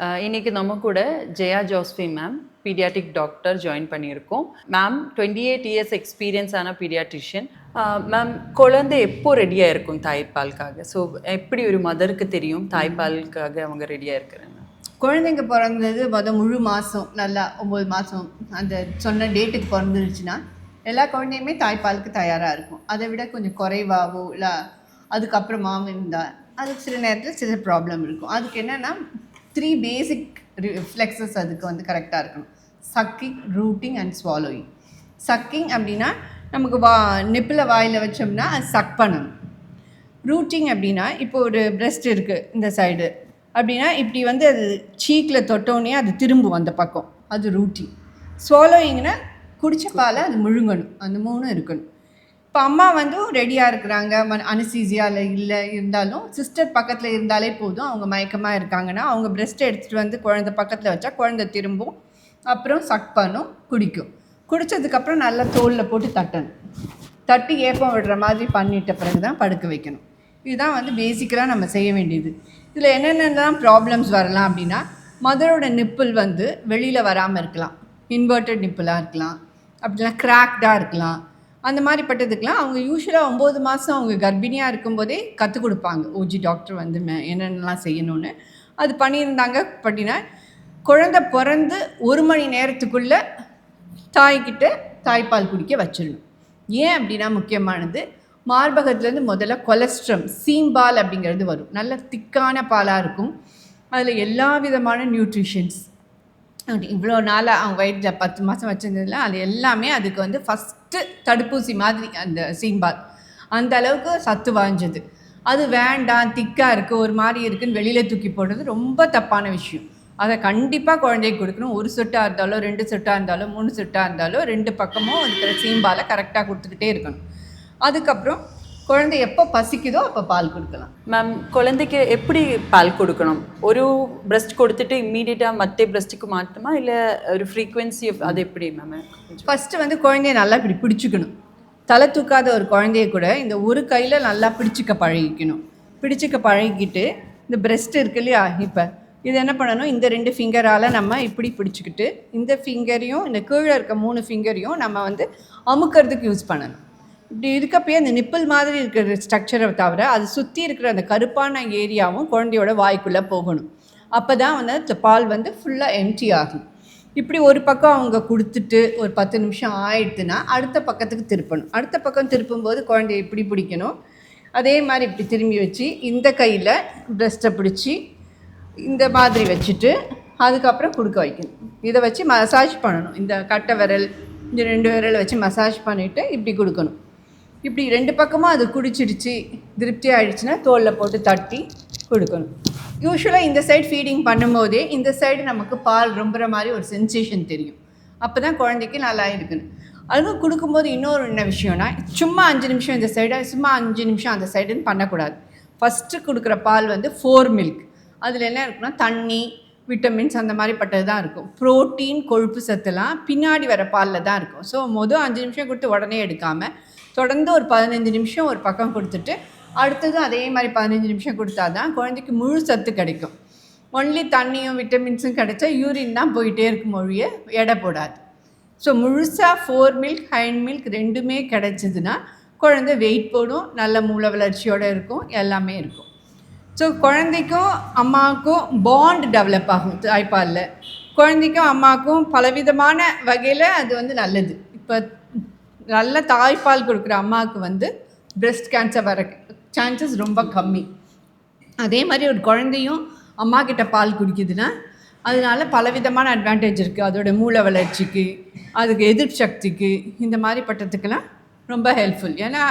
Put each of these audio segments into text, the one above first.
இன்றைக்கி இன்னைக்கு நம்ம கூட Jaya Josvi ma'am paediatric doctor join பண்ணியிருக்கோம். Ma'am twenty eight years experience ஆன பீடியாட்ரிஷியன் மேம் குழந்தை எப்போ ரெடியாக இருக்கும் தாய்ப்பாலுக்காக ஸோ எப்படி ஒரு மதருக்கு தெரியும் தாய்ப்பாலுக்காக அவங்க ரெடியாக இருக்கிறாங்க குழந்தைங்க பிறந்தது மொதல் முழு மாதம் நல்லா ஒம்பது மாதம் அந்த சொன்ன டேட்டுக்கு பிறந்துருச்சுன்னா எல்லா குழந்தையுமே தாய்ப்பாலுக்கு தயாராக இருக்கும். அதை விட கொஞ்சம் குறைவாகவோ இல்லை அதுக்கப்புறமாவும் இருந்தால் அதுக்கு சில நேரத்தில் சில ப்ராப்ளம் இருக்கும். அதுக்கு என்னென்னா த்ரீ பேசிக் ரிஃப்ளெக்ஸஸ் அதுக்கு வந்து கரெக்டாக இருக்கணும். Sucking rooting and swallowing sucking அப்படின்னா நமக்கு வா நெப்பில் வாயில் வச்சோம்னா அது சக் பண்ணணும். ரூட்டிங் அப்படின்னா இப்போ ஒரு பிரஸ்ட் இருக்குது இந்த சைடு அப்படின்னா இப்படி வந்து அது சீக்கில் தொட்டோன்னே அது திரும்பும் அந்த பக்கம். அது ரூட்டிங் ஸ்வாலோயிங்னா குடிச்ச பாலை அது முழுங்கணும். அந்த மூணும் இருக்கணும். இப்போ அம்மா வந்து ரெடியாக இருக்கிறாங்க. ம அனசீசியாவில் இல்லை இருந்தாலும் சிஸ்டர் பக்கத்தில் இருந்தாலே போதும். அவங்க மயக்கமாக இருக்காங்கன்னா அவங்க பிரஸ்ட்டை எடுத்துகிட்டு வந்து குழந்தை பக்கத்தில் வச்சா குழந்தை திரும்பும். அப்புறம் சக் பண்ணும் குடிக்கும். குடித்ததுக்கப்புறம் நல்லா தோலில் போட்டு தட்டணும். தட்டி ஏப்பம் விடுற மாதிரி பண்ணிட்ட பிறகு தான் படுக்க வைக்கணும். இதுதான் வந்து பேசிக்கலாக நம்ம செய்ய வேண்டியது. இதில் என்னென்னலாம் ப்ராப்ளம்ஸ் வரலாம் அப்படின்னா மதரோட நிப்பிள் வந்து வெளியில் வராமல் இருக்கலாம். இன்வெர்டட் நிப்பிளாக இருக்கலாம். அப்படிலாம் கிராக்டாக இருக்கலாம். அந்த மாதிரி பட்டதுக்கெலாம் அவங்க யூஸ்வலாக ஒம்பது மாதம் அவங்க கர்ப்பிணியாக இருக்கும்போதே கற்றுக் கொடுப்பாங்க. ஓஜி டாக்டர் வந்து மே- என்னென்னலாம் செய்யணும்னு. அது பண்ணியிருந்தாங்க. அப்படின்னா குழந்தை பிறந்து ஒரு மணி நேரத்துக்குள்ளே தாய்கிட்ட தாய்ப்பால் குடிக்க வச்சிடணும். ஏன் அப்படின்னா முக்கியமானது மார்பகத்துலேருந்து முதல்ல கொலஸ்ட்ரம் சீம்பால் அப்படிங்கிறது வரும். நல்ல திக்கான பாலாக இருக்கும். அதில் எல்லா விதமான நியூட்ரிஷன்ஸ் இவ்வளோ நாளாக அவங்க வயிற்றில் பத்து மாதம் வச்சுருந்ததுல அது எல்லாமே அதுக்கு வந்து ஃபஸ்ட்டு தடுப்பூசி மாதிரி அந்த சீம்பால். அந்த அளவுக்கு சத்து வாய்ஞ்சது. அது வேண்டாம் திக்காக இருக்குது ஒரு மாதிரி இருக்குன்னு வெளியில் தூக்கி போடுறது ரொம்ப தப்பான விஷயம். அதை கண்டிப்பாக குழந்தைக்கு கொடுக்கணும். ஒரு சொட்டாக இருந்தாலும் ரெண்டு சொட்டாக இருந்தாலும் மூணு சொட்டாக இருந்தாலும் ரெண்டு பக்கமும் இருக்கிற சீம்பாலை கரெக்டாக கொடுத்துக்கிட்டே இருக்கணும். அதுக்கப்புறம் குழந்தை எப்போ பசிக்குதோ அப்போ பால் கொடுக்கலாம். மேம் குழந்தைக்கு எப்படி பால் கொடுக்கணும்? ஒரு பிரஸ்ட் கொடுத்துட்டு இம்மீடியட்டாக மற்ற பிரஸ்ட்டுக்கு மாற்றுமா இல்லை ஒரு ஃப்ரீக்வன்சி அது எப்படி மேம் ஃபஸ்ட்டு வந்து குழந்தைய நல்லா இப்படி பிடிச்சிக்கணும். தலை தூக்காத ஒரு குழந்தைய கூட இந்த ஒரு கையில் நல்லா பிடிச்சிக்க பழகிக்கணும். பிடிச்சிக்க பழகிக்கிட்டு இந்த breast இருக்கு இல்லையா? இப்போ இது என்ன பண்ணணும்? இந்த ரெண்டு ஃபிங்கரால் நம்ம இப்படி பிடிச்சிக்கிட்டு இந்த ஃபிங்கரையும் இந்த கீழே இருக்க மூணு ஃபிங்கரையும் நம்ம வந்து அமுக்கிறதுக்கு யூஸ் பண்ணணும். இப்படி இருக்கப்பயே அந்த நிப்பிள் மாதிரி இருக்கிற ஸ்ட்ரக்சரை தவிர அது சுற்றி இருக்கிற அந்த கருப்பான ஏரியாவும் குழந்தையோட வாய்க்குள்ளே போகணும். அப்போ தான் வந்து அந்த பால் வந்து ஃபுல்லாக எம்டி ஆகும். இப்படி ஒரு பக்கம் அவங்க கொடுத்துட்டு ஒரு பத்து நிமிஷம் ஆயிடுத்துன்னா அடுத்த பக்கத்துக்கு திருப்பணும். அடுத்த பக்கம் திருப்பும்போது குழந்தைய இப்படி பிடிக்கணும்? அதே மாதிரி இப்படி திரும்பி வச்சு இந்த கையில் ப்ரெஸ்ட்டை பிடிச்சி இந்த மாதிரி வச்சுட்டு அதுக்கப்புறம் கொடுக்க வைக்கணும். இதை வச்சு மசாஜ் பண்ணணும். இந்த கட்டை விரல் இந்த ரெண்டு விரலை வச்சு மசாஜ் பண்ணிவிட்டு இப்படி கொடுக்கணும். இப்படி ரெண்டு பக்கமும் அது குடிச்சிடுச்சு திருப்தி ஆயிடுச்சுன்னா தோலில் போட்டு தட்டி கொடுக்கணும். யூஸ்வலாக இந்த சைடு ஃபீடிங் பண்ணும்போதே இந்த சைடு நமக்கு பால் ரொம்புற மாதிரி ஒரு சென்சேஷன் தெரியும். அப்போ தான் குழந்தைக்கு நல்லா இருக்குன்னு அதுவும் கொடுக்கும்போது இன்னொரு என்ன விஷயம்னா சும்மா அஞ்சு நிமிஷம் இந்த சைடு சும்மா அஞ்சு நிமிஷம் அந்த சைடுன்னு பண்ணக்கூடாது. ஃபஸ்ட்டு கொடுக்குற பால் வந்து ஃபோர் மில்க் அதில் என்ன இருக்குன்னா தண்ணி விட்டமின்ஸ் அந்த மாதிரி பட்டது தான் இருக்கும். ப்ரோட்டீன் கொழுப்பு சத்துலாம் பின்னாடி வர பாலில் தான் இருக்கும். ஸோ மொதல் அஞ்சு நிமிஷம் கொடுத்து உடனே எடுக்காமல் தொடர்ந்து ஒரு பதினஞ்சு நிமிஷம் ஒரு பக்கம் கொடுத்துட்டு அடுத்தது அதே மாதிரி பதினஞ்சு நிமிஷம் கொடுத்தா தான் குழந்தைக்கு முழு சத்து கிடைக்கும். ஒன்லி தண்ணியும் விட்டமின்ஸும் கிடைச்சா யூரின் தான் போயிட்டே இருக்கும் மொழிய எடை போடாது. ஸோ முழுசாக ஃபோர் மில்க் ஹைண்ட் மில்க் ரெண்டுமே கிடைச்சதுன்னா குழந்தை வெயிட் போடும் நல்ல மூளை வளர்ச்சியோடு இருக்கும் எல்லாமே இருக்கும். ஸோ குழந்தைக்கும் அம்மாவுக்கும் பாண்ட் டெவலப் ஆகும் தாய்ப்பாலில். குழந்தைக்கும் அம்மாவுக்கும் பலவிதமான வகையில் அது வந்து நல்லது. இப்போ நல்ல தாய்ப்பால் கொடுக்குற அம்மாவுக்கு வந்து பிரெஸ்ட் கேன்சர் வர சான்சஸ் ரொம்ப கம்மி. அதே மாதிரி ஒரு குழந்தையும் அம்மா கிட்ட பால் குடிக்குதுன்னா அதனால பலவிதமான அட்வான்டேஜ் இருக்குது அதோட மூளை வளர்ச்சிக்கு அதுக்கு எதிர் சக்திக்கு இந்த மாதிரி பட்டத்துக்கெல்லாம் ரொம்ப ஹெல்ப்ஃபுல் ஏன்னா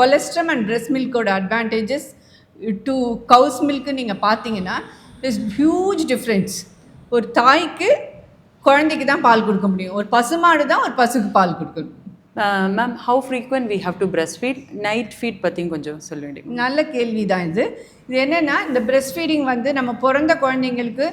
கொலஸ்ட்ரம் அண்ட் பிரெஸ்ட் மில்கோட அட்வான்டேஜஸ் டு கவுஸ் மில்க்கு நீங்கள் பார்த்தீங்கன்னா இட்ஸ் ஹியூஜ் டிஃப்ரென்ஸ் ஒரு தாய்க்கு குழந்தைக்கு தான் பால் கொடுக்க முடியும். ஒரு பசுமாடு தான் ஒரு பசுக்கு பால் கொடுக்கணும். Ma'am how frequent we have to breast feed night feed பற்றியும் கொஞ்சம் சொல்ல வேண்டியது. நல்ல கேள்வி தான் இது. இது என்னென்னா இந்த பிரஸ்ட் ஃபீடிங் வந்து நம்ம பிறந்த குழந்தைங்களுக்கு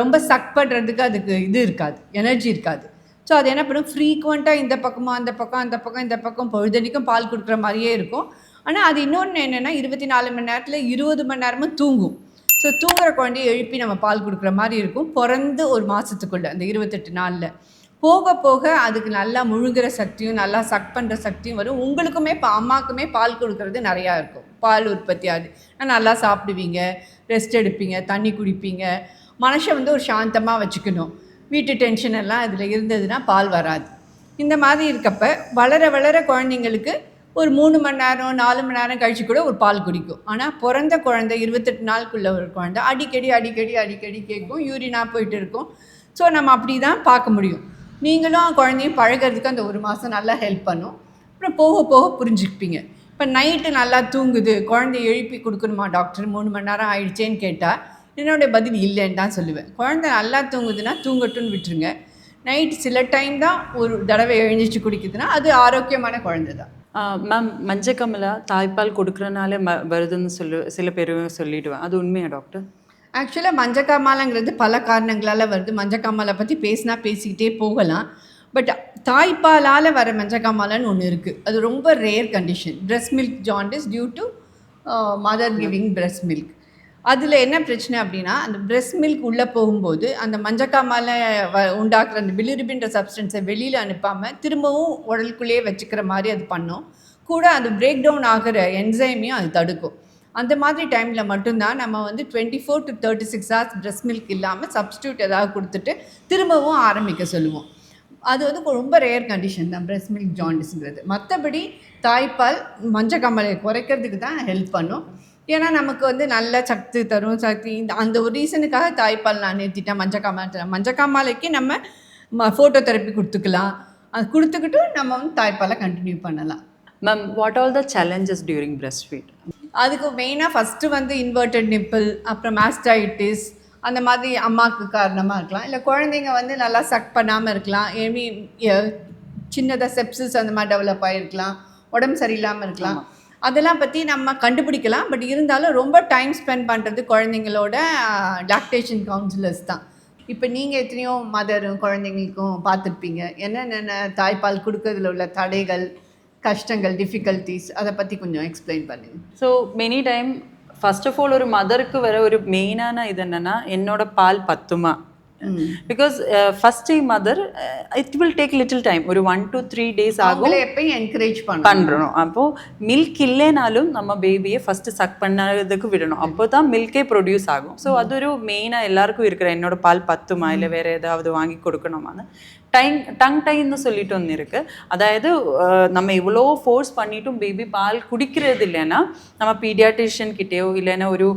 ரொம்ப சக் பண்ணுறதுக்கு அதுக்கு இது இருக்காது எனர்ஜி இருக்காது. ஸோ அது என்ன பண்ணும்? ஃப்ரீக்வெண்ட்டாக இந்த பக்கமாக அந்த பக்கம் அந்த பக்கம் இந்த பக்கம் பொழுதனைக்கும் பால் கொடுக்குற மாதிரியே இருக்கும். ஆனால் அது இன்னொன்று என்னென்னா இருபத்தி நாலு மணி நேரத்தில் இருபது மணி நேரமும் தூங்கும். ஸோ ஸோ தூங்குற குழந்தைய எழுப்பி நம்ம பால் கொடுக்குற மாதிரி இருக்கும். பிறந்து ஒரு மாதத்துக்குள்ளே அந்த இருபத்தெட்டு நாளில். போக போக அதுக்கு நல்லா முழுங்குற சக்தியும் நல்லா சக் பண்ணுற சக்தியும் வரும். உங்களுக்குமே இப்போ அம்மாக்குமே பால் கொடுக்கறது நிறையா இருக்கும். பால் உற்பத்தி ஆகுது. நல்லா சாப்பிடுவீங்க ரெஸ்ட் எடுப்பீங்க தண்ணி குடிப்பீங்க. மனசை வந்து ஒரு சாந்தமாக வச்சுக்கணும். வீட்டு டென்ஷன் எல்லாம் இதில் இருந்ததுன்னா பால் வராது. இந்த மாதிரி இருக்கப்ப வளர வளர குழந்தைங்களுக்கு ஒரு மூணு மணி நேரம் நாலு மணி நேரம் கழிச்சு கூட ஒரு பால் குடிக்கும். ஆனால் பிறந்த குழந்தை இருபத்தெட்டு நாளுக்குள்ள ஒரு குழந்தை அடிக்கடி அடிக்கடி அடிக்கடி கேட்கும். யூரினாக போயிட்டு இருக்கும். ஸோ நம்ம அப்படி தான் பார்க்க முடியும். நீங்களும் குழந்தையும் பழகிறதுக்கு அந்த ஒரு மாதம் நல்லா ஹெல்ப் பண்ணும். அப்புறம் போக போக புரிஞ்சுக்குப்பீங்க. இப்போ நைட்டு நல்லா தூங்குது குழந்தைய எழுப்பி கொடுக்கணுமா டாக்டர் மூணு மணி நேரம் ஆயிடுச்சேன்னு கேட்டால் என்னுடைய பதில் இல்லைன்னு தான் சொல்லுவேன். குழந்தை நல்லா தூங்குதுன்னா தூங்கட்டும்னு விட்டுருங்க. நைட் சில டைம் தான் ஒரு தடவை எழுந்திரிச்சு குடிக்குதுன்னா அது ஆரோக்கியமான குழந்தை தான். மேம் மஞ்சக்கமலா தாய்ப்பால் கொடுக்கறனால ம வருதுன்னு சொல்லு சில பேர் சொல்லிவிடுவேன் அது உண்மையா டாக்டர் ஆக்சுவலாக மஞ்சக்காமாலைங்கிறது பல காரணங்களால் வருது. மஞ்சக்காமாலை பற்றி பேசினா பேசிக்கிட்டே போகலாம். பட் தாய்ப்பாலால் வர மஞ்சக்காமாலைன்னு ஒன்று இருக்குது அது ரொம்ப rare condition breast milk jaundice due to mother giving breast milk அதில் என்ன பிரச்சனை அப்படின்னா அந்த breast மில்க் உள்ளே போகும்போது அந்த மஞ்சக்காமாலை வ உண்டாக்குற அந்த பிலிருபின்ற சப்ஸ்டன்ஸை வெளியில் அனுப்பாமல் திரும்பவும் உடலுக்குள்ளேயே வச்சுக்கிற மாதிரி அது பண்ணும். கூட அது பிரேக் டவுன் ஆகிற என்சைமையும் அது தடுக்கும். அந்த மாதிரி டைமில் மட்டும்தான் நம்ம வந்து twenty four to thirty six hours breast milk இல்லாமல் சப்ஸ்டியூட் ஏதாவது கொடுத்துட்டு திரும்பவும் ஆரம்பிக்க சொல்லுவோம். அது வந்து ரொம்ப ரேர் கண்டிஷன் தான் ப்ரெஸ் மில்க் ஜாண்டிஸுங்கிறது மற்றபடி தாய்ப்பால் மஞ்சக்கமலை குறைக்கிறதுக்கு தான் ஹெல்ப் பண்ணும். ஏன்னா நமக்கு வந்து நல்ல சக்தி தரும் சக்தி இந்த அந்த ஒரு ரீசனுக்காக தாய்ப்பால் நான் நிறுத்திட்டேன் மஞ்சக்காமாலை மஞ்சக்காமாலைக்கு நம்ம ஃபோட்டோ தெரப்பி கொடுத்துக்கலாம். அது கொடுத்துக்கிட்டு நம்ம வந்து தாய்ப்பாலை கண்டினியூ பண்ணலாம். Ma'am what all the challenges during breast feed அதுக்கு மெயினாக ஃபஸ்ட்டு வந்து இன்வெர்டட் நிப்பிள் அப்புறம் மாஸ்டைட்டிஸ் அந்த மாதிரி அம்மாவுக்கு காரணமாக இருக்கலாம். இல்லை குழந்தைங்க வந்து நல்லா சக் பண்ணாமல் இருக்கலாம். ஏமி சின்னதாக செப்சிஸ் அந்த மாதிரி டெவலப் ஆகிருக்கலாம் உடம்பு சரியில்லாமல் இருக்கலாம். அதெல்லாம் பற்றி நம்ம கண்டுபிடிக்கலாம். பட் இருந்தாலும் ரொம்ப டைம் ஸ்பெண்ட் பண்ணுறது குழந்தைங்களோட லாக்டேஷன் கவுன்சிலர்ஸ் தான். இப்போ நீங்கள் எத்தனையோ மதரும் குழந்தைங்களுக்கும் பார்த்துருப்பீங்க. என்னென்ன தாய்ப்பால் கொடுக்கறதுல உள்ள தடைகள் கஷ்டங்கள் டிஃபிகல்ட்டிஸ் அதை பற்றி கொஞ்சம் எக்ஸ்பிளைன் பண்ணுங்க so many time first of all ஒரு மதருக்கு வர ஒரு மெயினான இது என்னன்னா என்னோட பால் பத்துமா? Because first time mother it will take little time ஒரு ஒன் டு த்ரீ டேஸ் ஆகும். எப்பயும் என்கரேஜ் பண்ணணும். பண்ணுறோம் அப்போ மில்க் இல்லைனாலும் நம்ம பேபியை ஃபர்ஸ்ட் சக் பண்ணதுக்கு விடணும். அப்போ தான் மில்கே ப்ரொடியூஸ் ஆகும். ஸோ அது ஒரு மெயினாக எல்லாருக்கும் இருக்கிற என்னோட பால் பத்துமா? இல்லை வேற ஏதாவது வாங்கி கொடுக்கணுமான்னு. டைம் டங் டைம்னு சொல்லிட்டு ஒன்று இருக்கு. அதாவது நம்ம இவ்வளோ ஃபோர்ஸ் பண்ணிட்டும் பேபி பால் குடிக்கிறது இல்லைன்னா நம்ம பீடியாட்ரிஷியன் கிட்டேயோ இல்லைன்னா ஒரு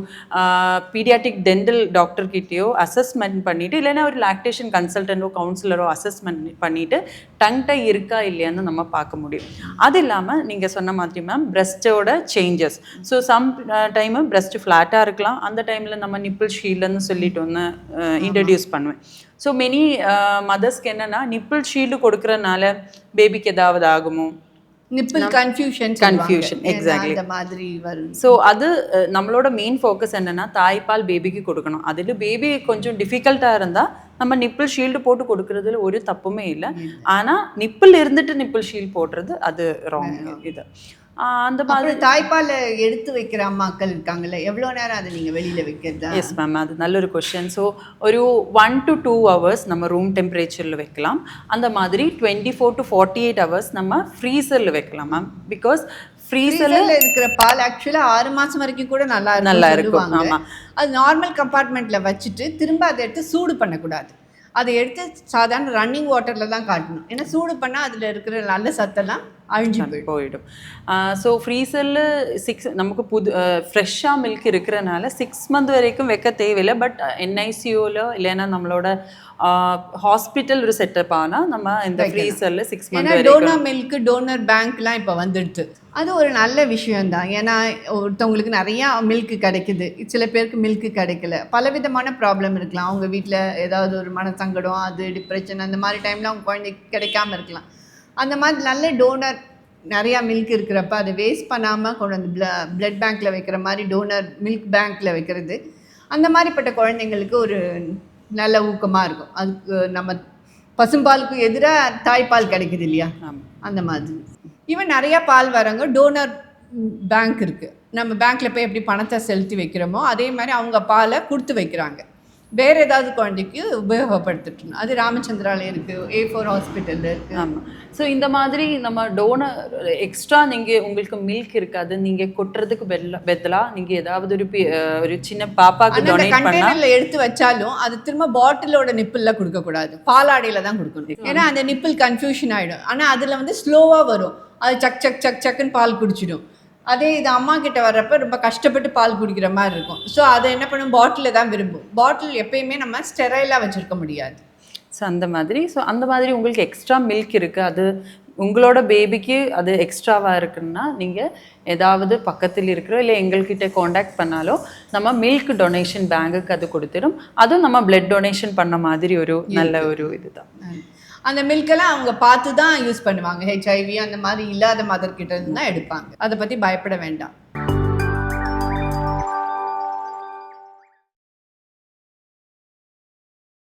பீடியாட்டிக் டென்டல் டாக்டர் கிட்டேயோ அசஸ்மெண்ட் பண்ணிட்டு இல்லைன்னா ஒரு லாக்டேஷன் கன்சல்டன்டோ கவுன்சிலரோ அசஸ்மெண்ட் பண்ணிட்டு டங் டை இருக்கா இல்லையான்னு நம்ம பார்க்க முடியும். அது இல்லாமல் நீங்கள் சொன்ன மாதிரி ma'am பிரஸ்டோட changes so some time breast ஃப்ளாட்டாக இருக்கலாம். அந்த டைமில் நம்ம நிப்பிள் ஷீல்டுன்னு சொல்லிட்டு ஒன்று இன்ட்ரடியூஸ் பண்ணுவேன். ஸோ மெனி மதர்ஸ்க்கு என்னன்னா நிப்பிள் ஷீல்டு கொடுக்கறனால பேபிக்கு ஏதாவது ஆகுமோ? Nipple confusion Confusion, exactly. அந்த மாதிரி வரும். ஸோ அது நம்மளோட மெயின் ஃபோக்கஸ் என்னன்னா தாய்ப்பால் பேபிக்கு கொடுக்கணும். அதில் பேபி கொஞ்சம் டிஃபிகல்ட்டாக இருந்தால் நம்ம நிப்பிள் ஷீல்டு போட்டு கொடுக்கறதுல ஒரு தப்புமே இல்லை. ஆனால் நிப்பிள் இருந்துட்டு நிப்பிள் ஷீல்டு போடுறது அது ராங் இது. அந்த மாதிரி தாய்ப்பால் எடுத்து வைக்கிற அம்மாக்கள் இருக்காங்கல்ல எவ்வளோ நேரம் அதை நீங்கள் வெளியில் வைக்கிறதா? எஸ் மேம் அது நல்லொரு கொஷின் ஸோ ஒரு ஒன் டு டூ ஹவர்ஸ் நம்ம ரூம் டெம்பரேச்சரில் வைக்கலாம். அந்த மாதிரி twenty four to forty eight hours நம்ம ஃப்ரீசரில் வைக்கலாம் மேம் பிகாஸ் ஃப்ரீசரில் இருக்கிற பால் ஆக்சுவலாக ஆறு மாதம் வரைக்கும் கூட நல்லா நல்லா இருக்கும், சொல்லுவாங்க. ஆமா. அது நார்மல் கம்பார்ட்மெண்ட்டில் வச்சுட்டு திரும்ப அதை எடுத்து சூடு பண்ணக்கூடாது. அதை எடுத்து சாதாரண ரன்னிங் வாட்டரில் தான் காட்டணும். ஏன்னா சூடு பண்ணால் அதில் இருக்கிற நல்ல சத்தெல்லாம் அழிஞ்சு போயிடும். போயிடும். ஸோ ஃப்ரீசரில் சிக்ஸ் நமக்கு புது ஃப்ரெஷ்ஷாக மில்க் இருக்கிறனால சிக்ஸ் மந்த் வரைக்கும் வைக்க தேவையில்லை. பட் என்ஐசியூவில் இல்லைன்னா நம்மளோட ஹாஸ்பிட்டல் ஒரு செட்டப் ஆனால் நம்ம இந்த ஃப்ரீசரில் six month donor milk donor பேங்க்லாம் இப்போ வந்துடுது. அது ஒரு நல்ல விஷயம்தான். ஏன்னா ஒருத்தவங்களுக்கு நிறையா மில்க் கிடைக்குது. சில பேருக்கு மில்க் கிடைக்கல. பலவிதமான ப்ராப்ளம் இருக்கலாம். அவங்க வீட்டில் ஏதாவது ஒரு மனசங்கடம் அது டிப்ரெஷன் அந்த மாதிரி டைமில் அவங்க குழந்தைக்கு கிடைக்காம இருக்கலாம். அந்த மாதிரி நல்ல டோனர் நிறையா மில்க் இருக்கிறப்ப அதை வேஸ்ட் பண்ணாமல் கொண்டு வந்து பிளட் பேங்க்கில் வைக்கிற மாதிரி டோனர் மில்க் பேங்க்கில் வைக்கிறது. அந்த மாதிரிப்பட்ட குழந்தைங்களுக்கு ஒரு நல்ல ஊக்கமாக இருக்கும். அதுக்கு நம்ம பசும்பாலுக்கு எதிராக தாய்ப்பால் கிடைக்குது இல்லையா? அந்த மாதிரி. ஈவன் நிறைய பால் வரவங்க டோனர் பேங்க் இருக்குது நம்ம பேங்க்கில் போய் எப்படி பணத்தை செலுத்தி வைக்கிறோமோ அதே மாதிரி அவங்க பாலை கொடுத்து வைக்கிறாங்க. வேறு ஏதாவது குழந்தைக்கு உபயோகப்படுத்திட்டு அது ராமச்சந்திரால இருக்குது ஏ ஃபோர் ஹாஸ்பிட்டலில் இருக்குது ஆமாம் ஸோ இந்த மாதிரி நம்ம டோனர் எக்ஸ்ட்ரா நீங்கள் உங்களுக்கு மில்க் இருக்காது. நீங்கள் கொட்டுறதுக்கு வெல்ல பெதலா நீங்கள் ஏதாவது ஒரு ஒரு சின்ன பாப்பாக்கு டொனேட் பண்ணால் எடுத்து வச்சாலும் அது திரும்ப பாட்டிலோட நிப்பிளில் கொடுக்கக்கூடாது. பாலாடையில் தான் கொடுக்கணும். ஏன்னா அந்த நிப்பிள் கன்ஃபியூஷன் ஆகிடும் ஆனால் அதில் வந்து ஸ்லோவாக வரும். அது சக் சக் சக் சக்குன்னு பால் குடிச்சிடும். அதே இது அம்மா கிட்ட வர்றப்ப ரொம்ப கஷ்டப்பட்டு பால் குடிக்கிற மாதிரி இருக்கும். ஸோ அதை என்ன பண்ணும்? பாட்டிலில் தான் விரும்பும். பாட்டில் எப்பயுமே நம்ம ஸ்டெரைலாக வச்சுருக்க முடியாது. ஸோ அந்த மாதிரி. ஸோ அந்த மாதிரி உங்களுக்கு எக்ஸ்ட்ரா மில்க் இருக்குது அது உங்களோட பேபிக்கு அது எக்ஸ்ட்ராவாக இருக்குன்னா நீங்கள் ஏதாவது பக்கத்தில் இருக்கிற இல்லை எங்கள்கிட்ட காண்டாக்ட் பண்ணாலோ நம்ம மில்க் டொனேஷன் பேங்குக்கு அது கொடுத்துடும் அதுவும் நம்ம பிளட் டொனேஷன் பண்ண மாதிரி ஒரு நல்ல ஒரு இதுதான். அந்த மில்கெல்லாம் அவங்க பார்த்து தான் யூஸ் பண்ணுவாங்க. ஹெச்ஐவி அந்த மாதிரி இல்லாத மதர்கிட்ட இருந்து தான் எடுப்பாங்க. அதை பற்றி பயப்பட வேண்டாம்.